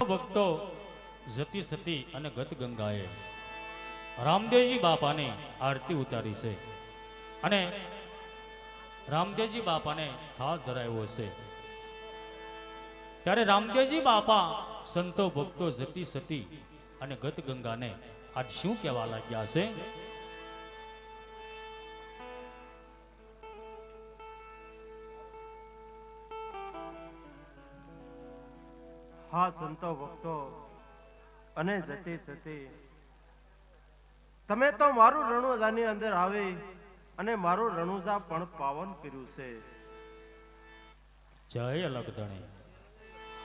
ભક્તો જતી સતી અને ગત ગંગાએ રામદેવજી બાપાની આરતી ઉતારી છે અને રામદેવજી બાપાને થાળ ધરાવ્યો છે. ત્યારે રામદેવજી બાપા, સંતો, ભક્તો, જતી સતી અને ગત ગંગાને આજ શું કહેવા લાગ્યા છે? હા સંતો ભક્તો. અને જતી થતી તમે તો મારું રણુજાની અંદર આવી અને મારું રણુજા પણ પાવન કર્યું છે. જય લગધણી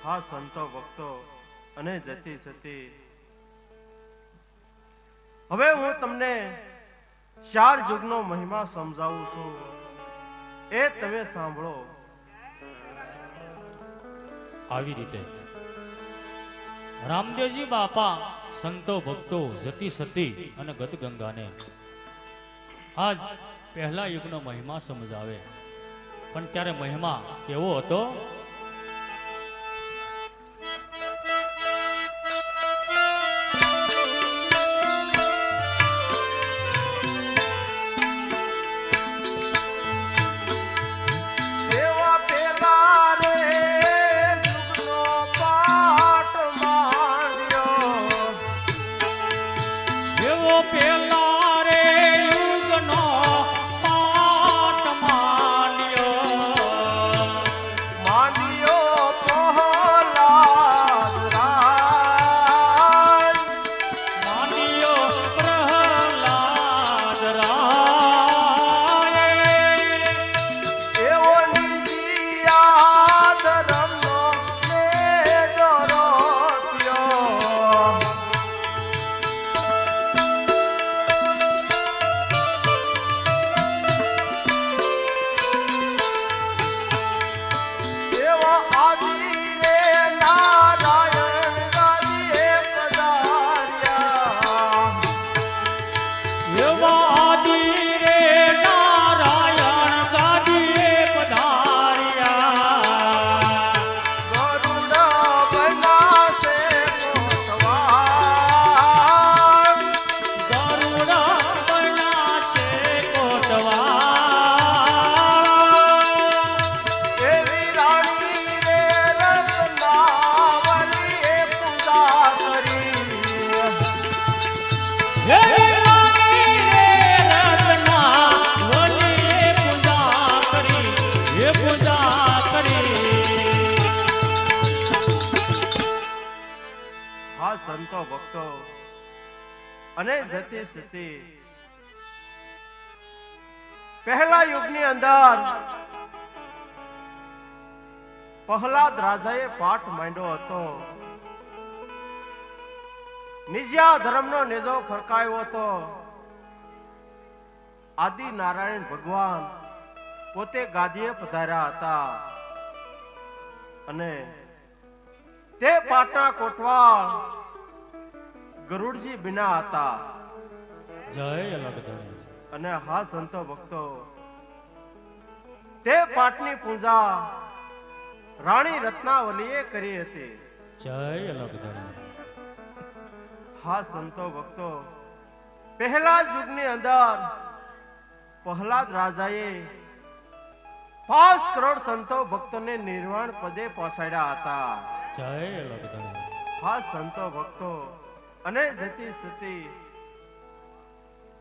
હા સંતો ભક્તો. અને જતી થતી હવે હું તમને ચાર યુગનો મહિમા સમજાવું છું. એ તમે સાંભળો. આવી રીતે. રામદેવજી બાપા, સંતો ભક્તો, જતી સતી અને ગત ગંગાને આજ પહેલા યુગનો મહિમા સમજાવે. પણ ત્યારે મહિમા કેવો હતો? ભક્તો અને જતી સતી. પહેલા યુગની અંદર પહલાદ રાજાએ પાઠ માંડ્યો હતો. નિજ્યા ધર્મનો નેજો ફરકાયો હતો. આદિ નારાયણ ભગવાન પોતે ગાદીએ પધાર્યા હતા. અને તે પાટણા કોટવાળ ગરુડજી બિના હતા. જય અલગધણી. અને હા સંતો ભક્તો તે પાટની પૂજા રાણી રત્નાવલીએ કરી હતી. જય અલગધણી. હા સંતો ભક્તો પહેલા યુગની અંદર પ્રહલાદ રાજાએ પાંચ કરોડ સંતો ભક્તોને નિર્વાણ પદે પહોંચાડ્યા હતા. જય અલગધણી. હા સંતો ભક્તો અને જતી સ્થિતિ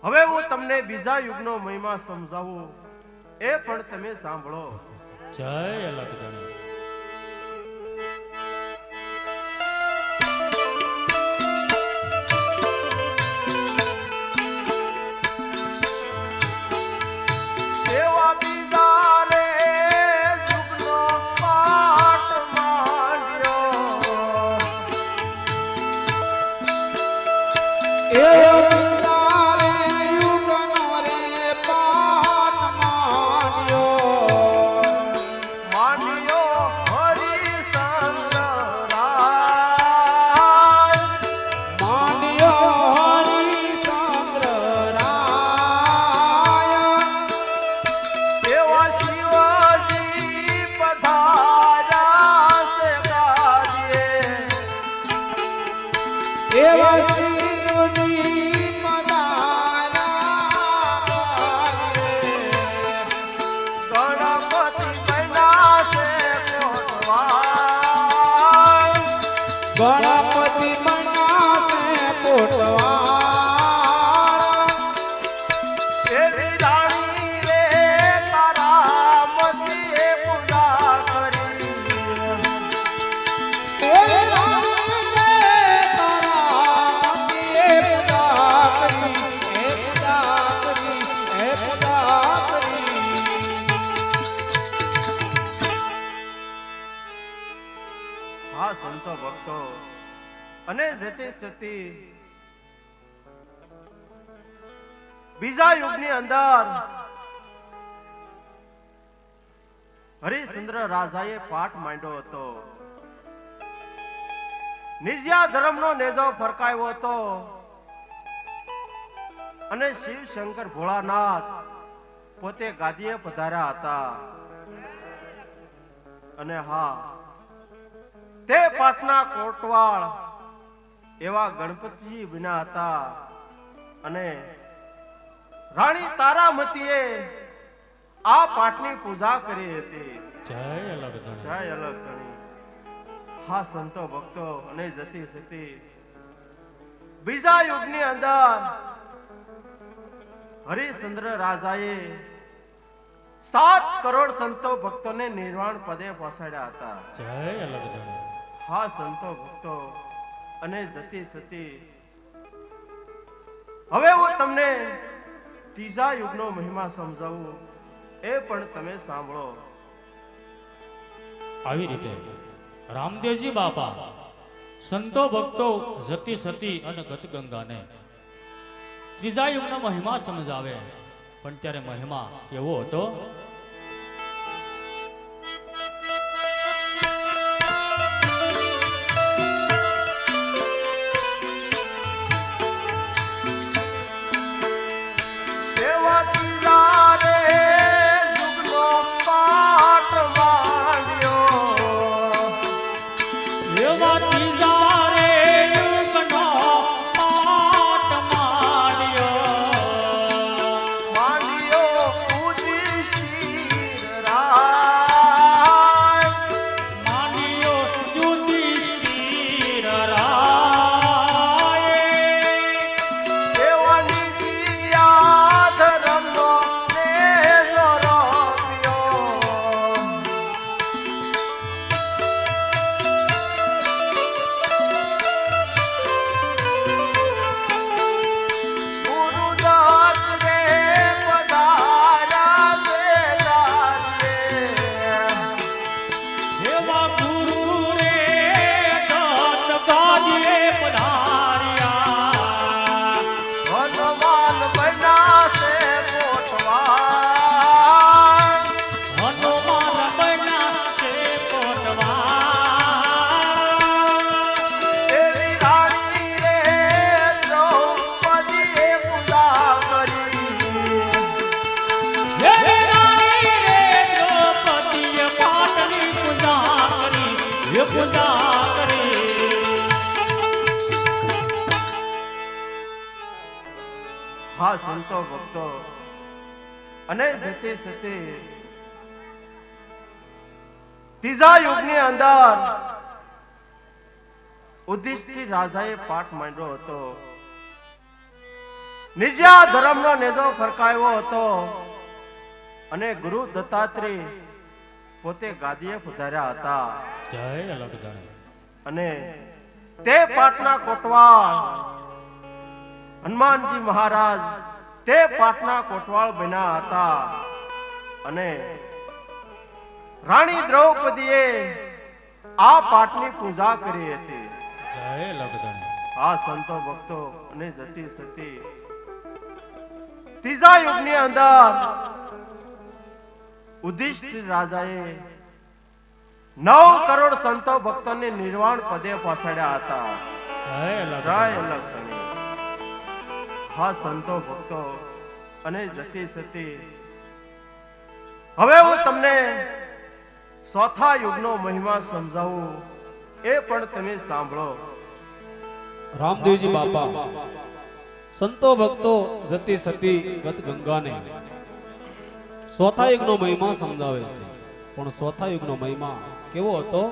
હવે હું તમને બીજા યુગનો મહિમા સમજાવું. એ પણ તમે સાંભળો. જય અલગધણી ભક્તો. અને જતી જતી બીજા યુગની અંદર હરિશ્ચંદ્ર રાજાએ પાઠ માંડ્યો હતો. નિજ્યા ધર્મનો નેજો ફરકાયો હતો. અને શિવ શંકર ભોળાનાથ પોતે ગાદીએ પધાર્યા હતા. અને હા તે પાટના કોટવાળ એવા ગણપતજી વિના હતા. અને રાણી તારામતીએ આ પાઠની પૂજા કરી હતી. જય અલગ જય અલગ હા સંતો ભક્તો અને જતી સતી બીજા યુગની અંદર હરિશ્ચંદ્ર રાજાએ સાત કરોડ સંતો ભક્તોને નિર્વાણ પદે પહોંચાડ્યા હતા. જય અલગ હા, સંતો ભક્તો, અને જતી સતી. હવે હું તમને ત્રીજા યુગનો મહિમા સમજાવું, એ પણ તમે સાંભળો. આવી રીતે રામદેવજી બાપા, સંતો ભક્તો, જતી સતી અને ગતગંગાને ત્રીજા યુગનો મહિમા સમજાવે. પણ ત્યારે મહિમા એવો હતો સંતો ભક્તો. અને જતે સતે ત્રીજા યુગની અંદર ઉદિષ્ટિ રાજાએ પાઠ માંડ્યો હતો. નિજ્યા ધર્મનો નેજો ફરકાયો હતો અને ગુરુ દત્તાત્રેય પોતે ગાદીએ પધાર્યા હતા. જય અને તે પાટના કોટવા હનુમાનજી મહારાજ તે પાટના કોટવાળ બન્યા હતા. અને રાણી દ્રૌપદીએ આ પાટની પૂજા કરી હતી. આ સંતો ભક્તો અને જતી સતી ત્રીજા યુગની અંદર ઉદિષ્ટ રાજાએ નવ કરોડ સંતો ભક્તોને નિર્વાણ પદે પહોંચાડ્યા હતા. જય અલગ હા, સંતો, ભક્તો, અને જતી સતી. હવે હું તમને ચોથા યુગનો મહિમા સમજાવું, એ પણ તમે સાંભળો. રામદેવજી બાપા, સંતો, ભક્તો, જતી સતી, ગત ગંગાને. ચોથા યુગનો મહિમા સમજાવે છે. પણ ચોથા યુગનો મહિમા કેવો હતો?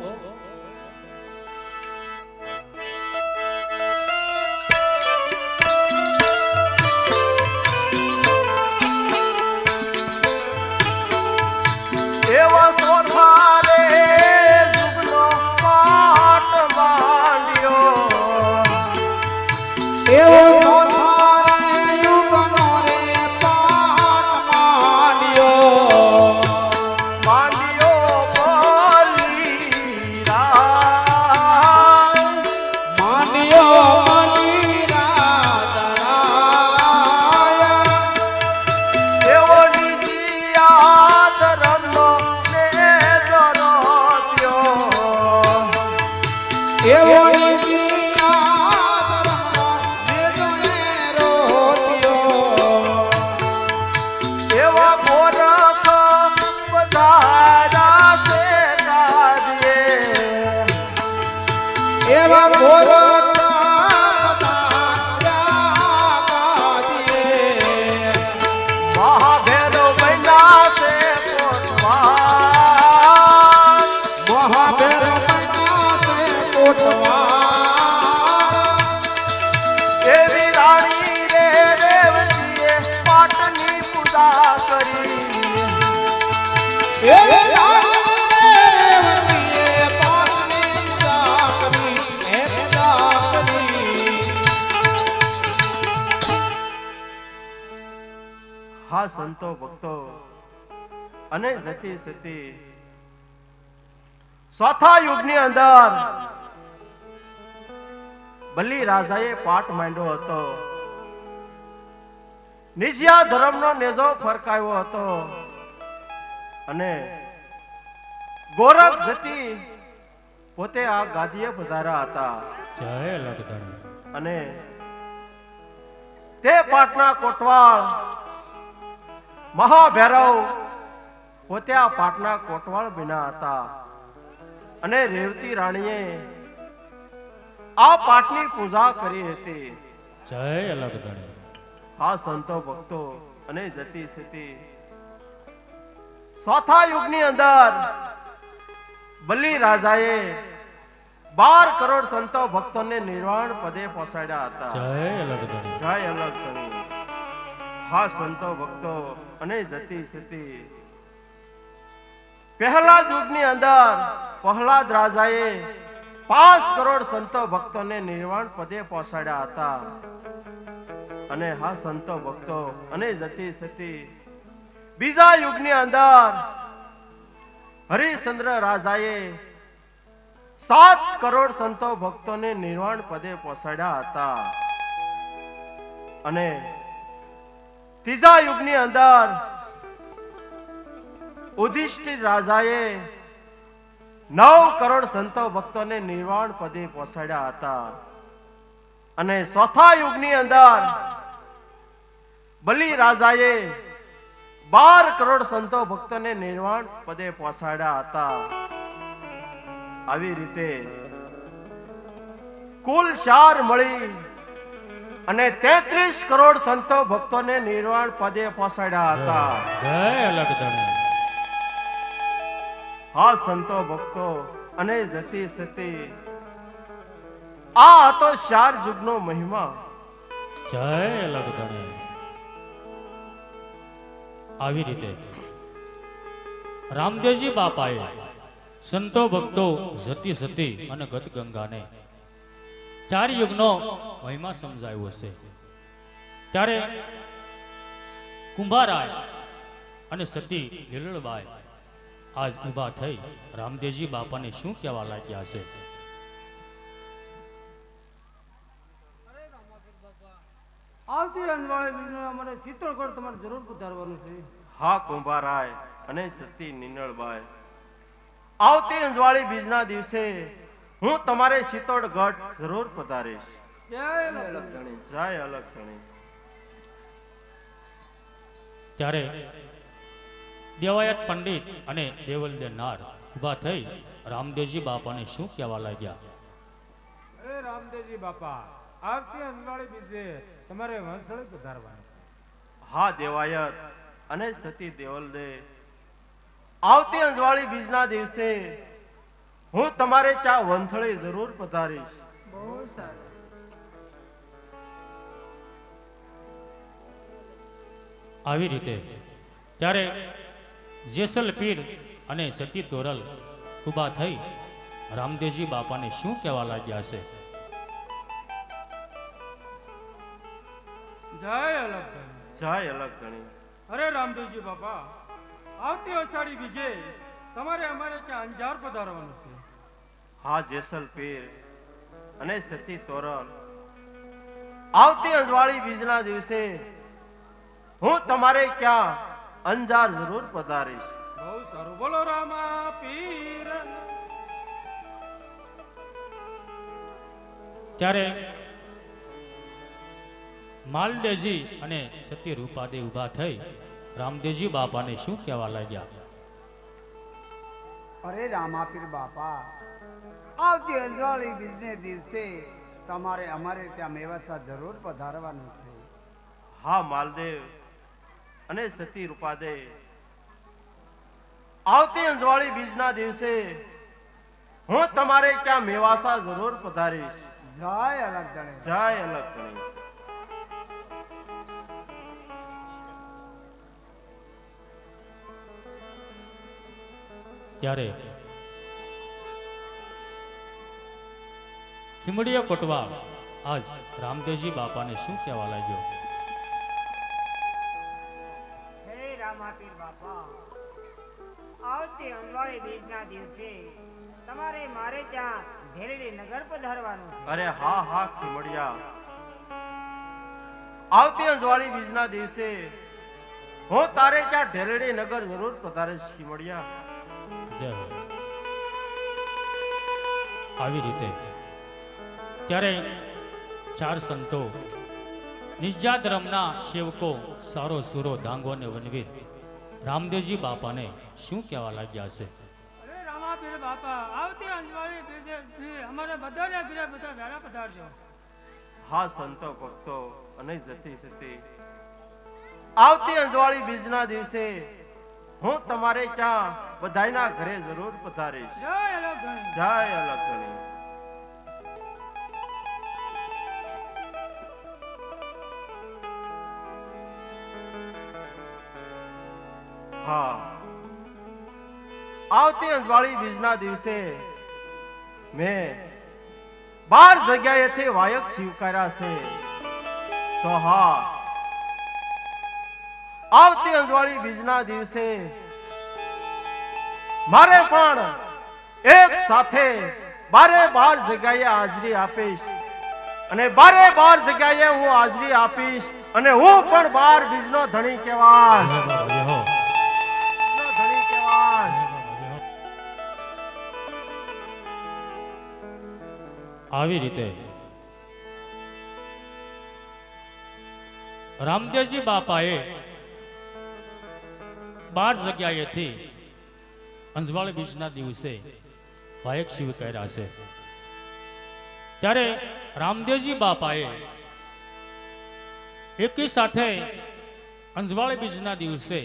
હા સંતો ભક્તો અને જતી સતી ચોથા યુગની અંદર બલિ રાજાએ પાઠ માંડ્યો હતો. નિજિયા ધર્મનો નેજો ફરકાયો હતો. અને ગોરખ જતી પોતે આ ગાદીએ પધાર્યા હતા. જય અને તે પાટના કોટવાળ મહાભૈરવ પોતે આ પાટના કોટવાળ બન્યા હતા. અને રેવતી રાણીએ આ પાટની પૂજા કરી હતી. જય લગધણી આ સંતો ભક્તો અને જતી સતી ચોથા યુગની અંદર બલિ રાજાએ બાર કરોડ સંતો ભક્તોને નિર્વાણ પદે પહોંચાડ્યા હતા. જય લગધણી જય અલગ હા, સંતો, ભક્તો અને જતી સતી પહેલા યુગની અંદર પ્રહલાદ રાજાએ પાંચ કરોડ સંતો ભક્તોને નિર્વાણ પદે પહોંચાડ્યા હતા. અને હા, સંતો, ભક્તો અને જતી સતી બીજા યુગની અંદર હરિશ્ચંદ્ર રાજાએ સાત કરોડ સંતો ભક્તોને નિર્વાણ પદે પહોંચાડ્યા હતા. અને ત્રીજા યુગની અંદર ઉધિષ્ઠિર રાજાએ નવ કરોડ સંતો ભક્તોને નિર્વાણ પદે પહોંચાડ્યા હતા. અને ચોથા યુગની અંદર બલિ રાજાએ બાર કરોડ સંતો ભક્તોને નિર્વાણ પદે પહોંચાડ્યા હતા. આવી રીતે કુલ ચાર મળી અને તેત્રીસ કરોડ સંતો ભક્તોને નિર્વાણ પદે પહોંચાડ્યા હતા. હા સંતો ભક્તો અને જતી સતી. આ હતો ચાર યુગનો મહિમા. જય લગધણી આવી રીતે રામદેવજી બાપાએ સંતો ભક્તો જતી સતી અને ગત ગંગાને ચાર યુગનો મહિમા સમજાવ્યો છે. ત્યારે કુંભારાય અને સતી લીલળબાઈ આજ ઊભા થઈ રામદેવજી બાપાને શું કહેવા લાગ્યા છે? આવતી અંજવાળી બીજું મને ચિત્રકોટ તમારે જરૂર પધારવાનું છે. હા કુંભારાય અને સતી નિનળબાઈ આવતી અંજવાળી બીજના દિવસે હું તમારે શીતળગઢ જરૂર પધારીશ. જય. ત્યારે દેવાયત પંડિત અને દેવલ દેનાર ઊભા થઈ રામદેવજી બાપાને શું કહેવા લાગ્યા? અરે રામદેવજી બાપા આવતી અંજવાળી બીજે તમારે વંશળે પધારવાનું હા દેવાયત અને સતી દેવલને આવતી અંજવાળી બીજના દિવસે હું તમારે ચા વંથળે જરૂર પધારીશ. બહુ સારું આવી રીતે ત્યારે જેસલ પીર અને સતી તોરલ ઊભા થઈ રામદેવજી બાપાને શું કહેવા લાગ્યા છે? જય અલગ ધણી. જય અલગ ગણી અરે રામદેવજી બાપા આવતી અષાઢી બીજે તમારે અમારે ત્યાં અંજાર પધારવાનું છે. હા જેસલ પીર અને સતી તોરલ. આવતી અજવાળી બીજના દિવસે હું તમારે ક્યાં અંજાર જરૂર પધારીશ. બહુ સારું. બોલો રામા પીર. ત્યારે માલદેવજી અને સતી રૂપાદે ઊભા થઈ રામદેવજી બાપાને શું કહેવા લાગ્યા? અરે રામાપીર બાપા આવતી અંજવાળી બીજને દિવસે તમારે અમારે ત્યાં મેવાસા જરૂર પધારવાનું છે. હા માલદેવ. અને સતી રૂપાદે. આવતી અંજવાળી બીજના દિવસે હું તમારે ત્યાં મેવાસા જરૂર પધારીશ. જય અલગ જય અલગ ગણી ત્યારે ખીમડીયો કોટવા આજ રામદેવજી બાપાને શું કહેવા લાગ્યો? હે રામાપીર બાપા આવતી અંજવાળી બીજના દિવસે તમારે મારે ત્યાં ભેરડી નગર પધારવાનું અરે હા હા ખીમડિયા. આવતી અંજવાળી બીજના દિવસે હું તારે ત્યાં ઢેલડી નગર જરૂર પધારીશ ખીમડિયા. જય આવી રીતે ત્યારે ચાર સંતો નિજા રમના સેવકો સારો સુરો ધાંગો અને વનવીર રામદેવજી બાપાને શું કહેવા લાગ્યા છે? અરે રામાપીર બાપા આવતી અંજવાળી બીજે થી અમારે બધાને ઘરે બધા વેળા પધારજો. હા સંતો ભક્તો અને જતી સતી આવતી અંજવાળી બીજના દિવસે હું તમારે ત્યાં બધાયના ઘરે જરૂર પધારીશ. જય અલગ. જય અલગ હા. આવતી અજવાળી બીજના દિવસે મેં બાર જગ્યાએથી વાયક સ્વીકાર્યા છે. તો હા. આવતી અજવાળી બીજના દિવસે મારે પણ એક સાથે બારે બાર જગ્યાએ હાજરી આપીશ અને બારે બાર જગ્યાએ હું હાજરી આપીશ અને હું પણ બાર બીજનો ધણી કહેવાશ આવી રીતે. રામદેવજી બાપાએ બાર જગ્યાએથી અંજવાળ બીજના દિવસે વાયક શિવ કર્યા છે. ત્યારે રામદેવજી બાપાએ એકી સાથે અંજવાળ બીજના દિવસે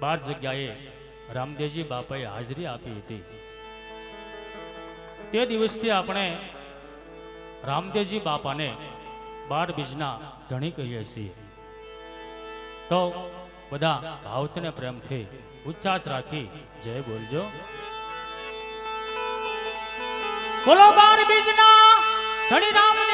બાર જગ્યાએ રામદેવજી બાપાએ હાજરી આપી હતી. તે દિવસથી આપણે રામદેવજી બાપાને બાર બીજના ધણી કહીએ છીએ. તો બધા ભાવતને પ્રેમથી ઉચ્ચાત રાખી જય બોલજો. બોલો બાર બીજના ધણી કી